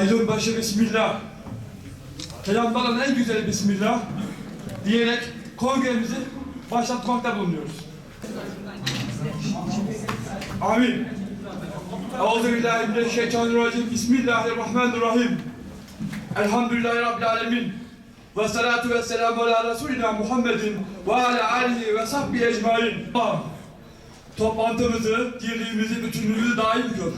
Aydın başı Bismillah. Kelamların en güzeli Bismillah diyerek kongremizi başlatmakta bulunuyoruz. Amin. Euzubillahimineşşeytanirracim. Bismillahirrahmanirrahim. Elhamdülillahi Rabbil alemin. Ve salatu ve selamu ala Resulina Muhammedin ve ala alihi ve sahbihi ecmain. Toplantımızı, dirliğimizi, bütünlüğümüzü daim gör.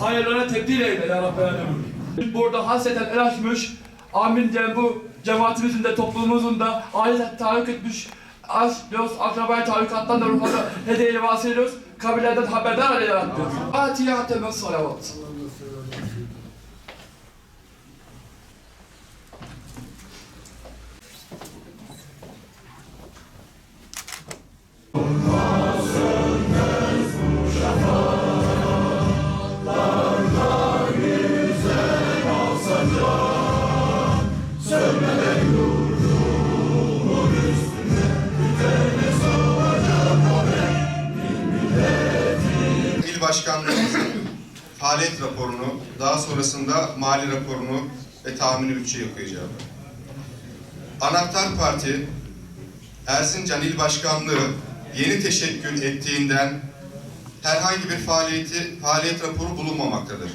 Hayırlara tebdil eyle ya Rabbi alemin. Burada hasreten el açmış, amin diyen bu cemaatimizin de toplumumuzun da aile tahrik etmiş aşk, dost, akrabayı tarikattan da ruhlara hediyeyle vasiliyoruz. Kabilelerden haberdar eyle ya Rabbi. Fatiha temel salavat. Faaliyet raporunu, daha sonrasında mali raporunu ve tahmini bütçeyi okuyacağım. Anahtar Parti, Erzincan İl Başkanlığı yeni teşekkül ettiğinden herhangi bir faaliyeti, faaliyet raporu bulunmamaktadır.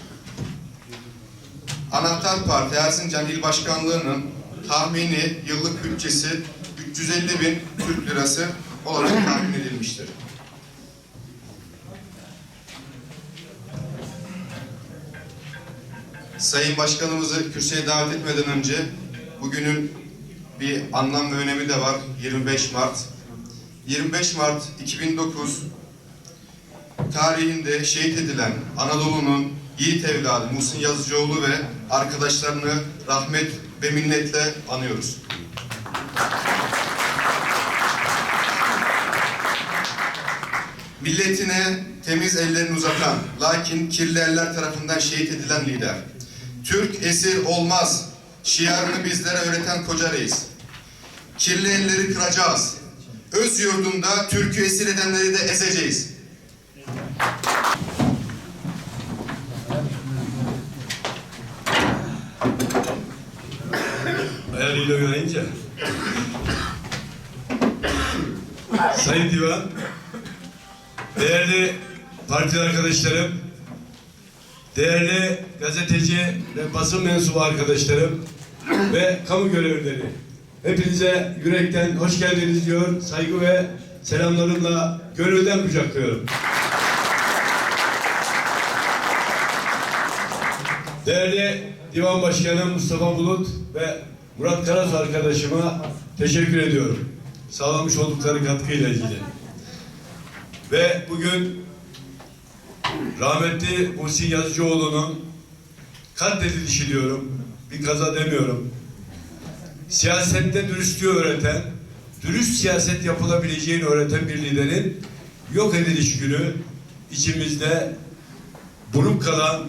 Anahtar Parti Erzincan İl Başkanlığı'nın tahmini yıllık bütçesi 350 bin Türk Lirası olarak tahmin edilmiştir. Sayın Başkanımızı kürsüye davet etmeden önce bugünün bir anlam ve önemi de var. 25 Mart. 25 Mart 2009 tarihinde şehit edilen Anadolu'nun yiğit evladı Muhsin Yazıcıoğlu ve arkadaşlarını rahmet ve minnetle anıyoruz. Milletine temiz ellerini uzatan, lakin kirli eller tarafından şehit edilen lider. Türk esir olmaz, şiarını bizlere öğreten koca reis. Kirli elleri kıracağız. Öz yurdunda Türk'ü esir edenleri de ezeceğiz. Ayarıyla oynayınca. Sayın Divan, değerli parti arkadaşlarım, değerli gazeteci ve basın mensubu arkadaşlarım ve kamu görevlileri. Hepinize yürekten hoş geldiniz diyor. Saygı ve selamlarımla gönülden kucaklıyorum. Değerli Divan Başkanım Mustafa Bulut ve Murat Karas arkadaşıma teşekkür ediyorum. Sağlamış oldukları katkıyla ilgili. Ve bugün rahmetli Muhsin Yazıcıoğlu'nun katledilişi diyorum. Bir kaza demiyorum. Siyasette dürüstlüğü öğreten, dürüst siyaset yapılabileceğini öğreten bir liderin yok ediliş günü içimizde buruk kalan,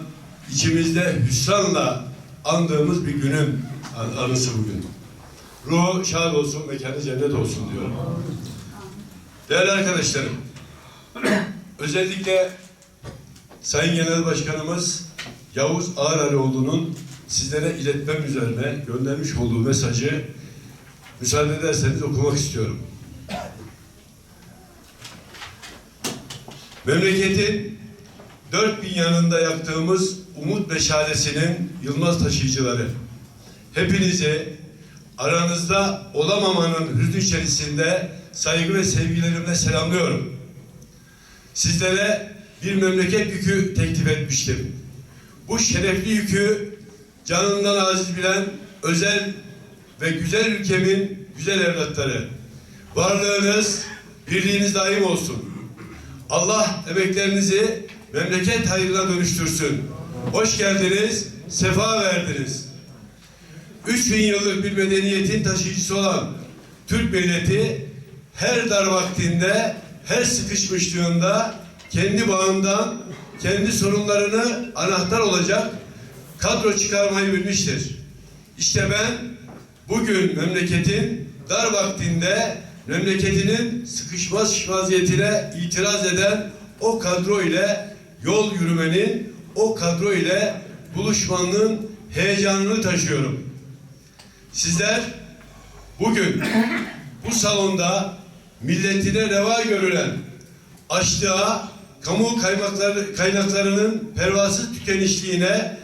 içimizde hüsranla andığımız bir günün an- anısı bugün. Ruhu şad olsun, mekanı cennet olsun diyorum. Değerli arkadaşlarım, özellikle Sayın Genel Başkanımız Yavuz Ağrarioğlu'nun sizlere iletmem üzerine göndermiş olduğu mesajı müsaade ederseniz okumak istiyorum. Memleketin dört bin yanında yaktığımız umut meşalesinin yılmaz taşıyıcıları. Hepinizi aranızda olamamanın hüznü içerisinde saygı ve sevgilerimle selamlıyorum. Sizlere bir memleket yükü teklif etmiştim. Bu şerefli yükü canından aziz bilen özel ve güzel ülkemin güzel evlatları. Varlığınız, birliğiniz daim olsun. Allah emeklerinizi memleket hayrına dönüştürsün. Hoş geldiniz, sefa verdiniz. 3000 yıllık bir medeniyetin taşıyıcısı olan Türk milleti her dar vaktinde, her sıkışmışlığında kendi bağından, kendi sorunlarını anahtar olacak kadro çıkarmayı bilmiştir. İşte ben bugün memleketin dar vaktinde memleketinin sıkışmaz vaziyetine itiraz eden o kadro ile yol yürümenin, o kadro ile buluşmanın heyecanını taşıyorum. Sizler bugün bu salonda milletine reva görülen açlığa, kamu kaymakları, kaynaklarının pervasız tükenişliğine,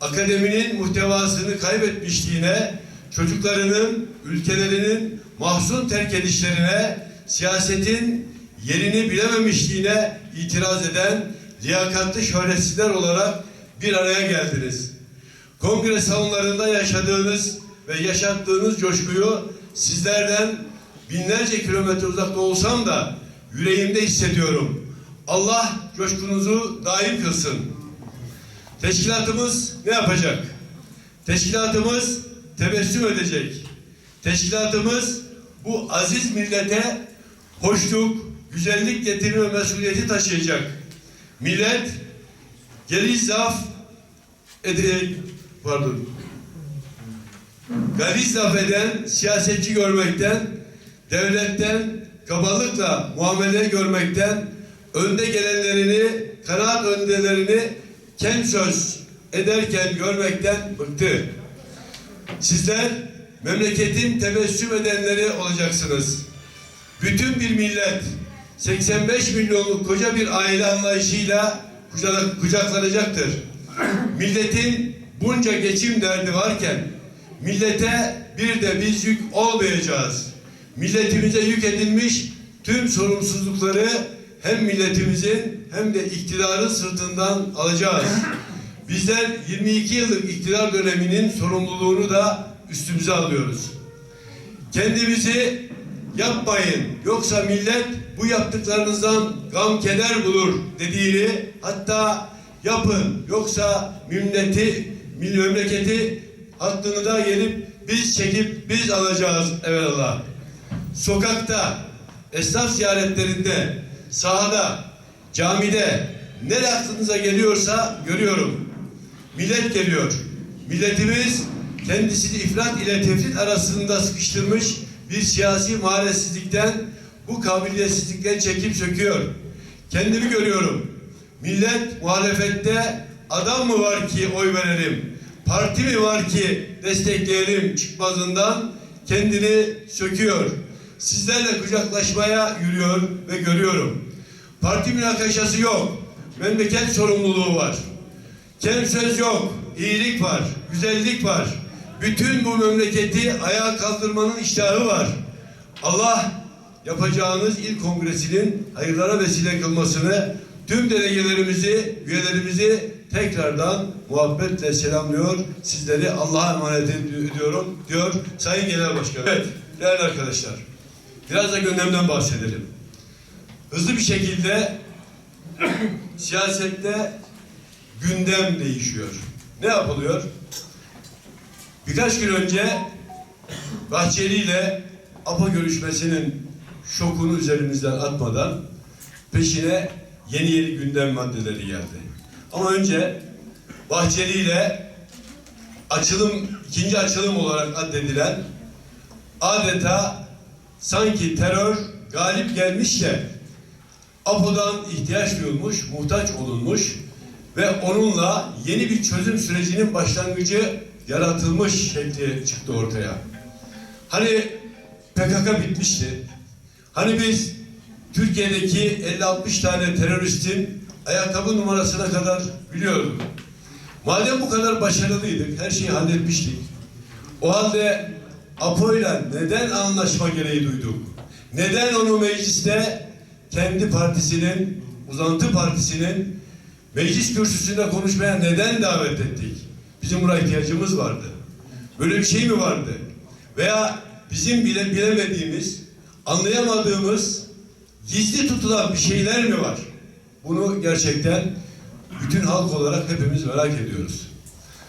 akademinin muhtevasını kaybetmişliğine, çocuklarının, ülkelerinin mahzun terk edişlerine, siyasetin yerini bilememişliğine itiraz eden liyakatlı şöhretsizler olarak bir araya geldiniz. Kongre salonlarında yaşadığınız ve yaşattığınız coşkuyu sizlerden binlerce kilometre uzakta olsam da yüreğimde hissediyorum. Allah coşkunuzu daim kılsın. Teşkilatımız ne yapacak? Teşkilatımız tebessüm edecek. Teşkilatımız bu aziz millete hoşluk, güzellik getirme mesuliyeti taşıyacak. Millet geliş zaf edecek, pardon, galiz laf eden siyasetçi görmekten, devletten kabalıkla muamele görmekten, önde gelenlerini, kanaat önderlerini kem söz ederken görmekten bıktı. Sizler memleketin tebessüm edenleri olacaksınız. Bütün bir millet 85 milyonluk koca bir aile anlayışıyla kucak- kucaklanacaktır. Milletin bunca geçim derdi varken millete bir de biz yük olmayacağız. Milletimize yük edilmiş tüm sorumsuzlukları hem milletimizin hem de iktidarın sırtından alacağız. Bizler 22 yıllık iktidar döneminin sorumluluğunu da üstümüze alıyoruz. Kendimizi yapmayın yoksa millet bu yaptıklarınızdan gam keder bulur dediğini hatta yapın yoksa milleti mil- memleketi hakkını da gelip biz çekip biz alacağız evelallah. Sokakta, esnaf ziyaretlerinde, sahada, camide ne aklınıza geliyorsa görüyorum. Millet geliyor. Milletimiz kendisini ifrat ile tefrit arasında sıkıştırmış bir siyasi mahallesizlikten, bu kabiliyetsizlikten çekip söküyor. Kendimi görüyorum. Millet muhalefette adam mı var ki oy verelim? Parti mi var ki destekleyelim çıkmazından kendini söküyor. Sizlerle kucaklaşmaya yürüyor ve görüyorum. Parti münakaşası yok. Memleket sorumluluğu var. Kem söz yok, iyilik var, güzellik var. Bütün bu memleketi ayağa kaldırmanın iştahı var. Allah yapacağınız ilk kongresinin hayırlara vesile kılmasını, tüm delegelerimizi, üyelerimizi tekrardan muhabbetle selamlıyor. Sizleri Allah'a emanet ediyorum diyor Sayın Genel Başkanım. Evet değerli arkadaşlar, biraz da gündemden bahsedelim. Hızlı bir şekilde siyasette gündem değişiyor. Ne yapılıyor? Birkaç gün önce Bahçeli ile APA görüşmesinin şokunu üzerimizden atmadan peşine yeni yeni gündem maddeleri geldi. Ama önce Bahçeli ile açılım, ikinci açılım olarak addedilen adeta sanki terör galip gelmiş de APO'dan ihtiyaç duyulmuş, muhtaç olunmuş ve onunla yeni bir çözüm sürecinin başlangıcı yaratılmış şekli çıktı ortaya. Hani PKK bitmişti. Hani biz Türkiye'deki 50-60 tane teröristin ayakkabı numarasına kadar biliyorduk. Madem bu kadar başarılıydık, her şeyi halletmiştik. O halde APO'yla neden anlaşma gereği duyduk? Neden onu mecliste kendi partisinin, uzantı partisinin meclis kürsüsünde konuşmaya neden davet ettik? Bizim buna ihtiyacımız vardı. Böyle bir şey mi vardı? Veya bizim bile bilemediğimiz, anlayamadığımız, gizli tutulan bir şeyler mi var? Bunu gerçekten bütün halk olarak hepimiz merak ediyoruz.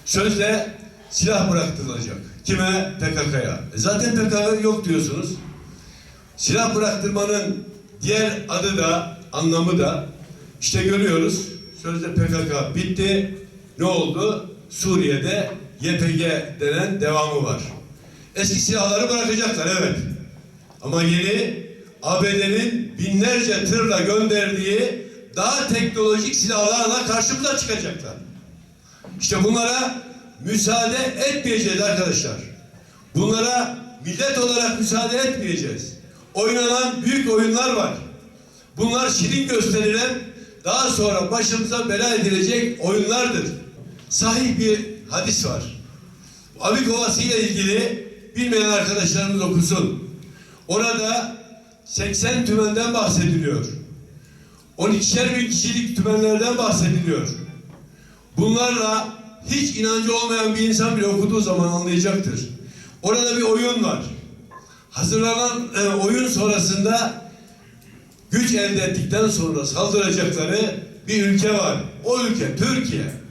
Sözde silah bıraktırılacak. Kime? PKK'ya. E zaten PKK yok diyorsunuz. Silah bıraktırmanın diğer adı da, anlamı da işte görüyoruz. Sözde PKK bitti. Ne oldu? Suriye'de YPG denen devamı var. Eski silahları bırakacaklar evet. Ama yeni ABD'nin binlerce tırla gönderdiği daha teknolojik silahlarla karşımıza çıkacaklar. İşte bunlara müsaade etmeyeceğiz arkadaşlar. Bunlara millet olarak müsaade etmeyeceğiz. Oynanan büyük oyunlar var. Bunlar şirin gösterilen daha sonra başımıza bela edilecek oyunlardır. Sahih bir hadis var. Avik Ovası ile ilgili bilmeyen arkadaşlarımız okusun. Orada 80 tümenden bahsediliyor. 12'şer bin kişilik tümenlerden bahsediliyor. Bunlarla hiç inancı olmayan bir insan bile okuduğu zaman anlayacaktır. Orada bir oyun var. Hazırlanan e, oyun sonrasında güç elde ettikten sonra saldıracakları bir ülke var. O ülke Türkiye.